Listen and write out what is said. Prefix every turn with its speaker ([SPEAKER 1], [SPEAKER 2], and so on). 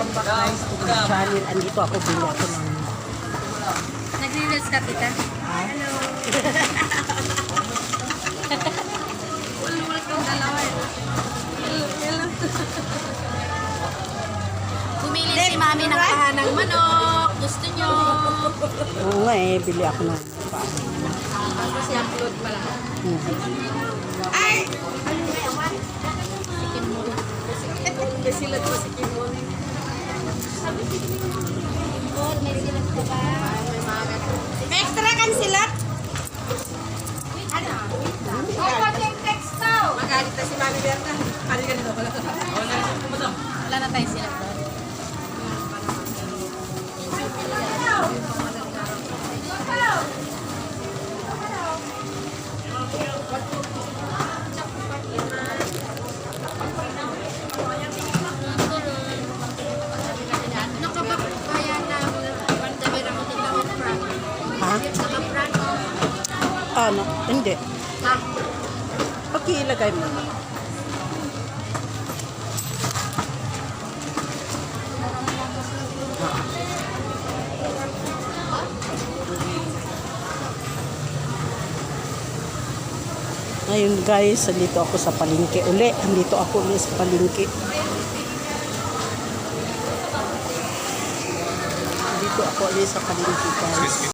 [SPEAKER 1] welcome back guys to my channel. Andito ako, bili ako ng...
[SPEAKER 2] Nagre-reels ka, tita? Hello. Wala-wala kang dalawa eh. Pumili si mami ng kahanang manok. Gusto nyo.
[SPEAKER 1] Oo nga eh, bili ako ng... paano.
[SPEAKER 2] Tapos i-upload pala.
[SPEAKER 1] Mhm.
[SPEAKER 2] May silat pa si Kimon. May silat ko ba? May extra kan silat? Ano? Ay, pati yung text daw. Magalit na si Mami Berta. Ano ganito? Wala na tayong silat
[SPEAKER 1] Ano? Hindi. Okay, ilagay mo. Ngayon guys, andito ako sa palengke uli. Andito ako uli sa palengke. Andito ako uli sa palengke guys.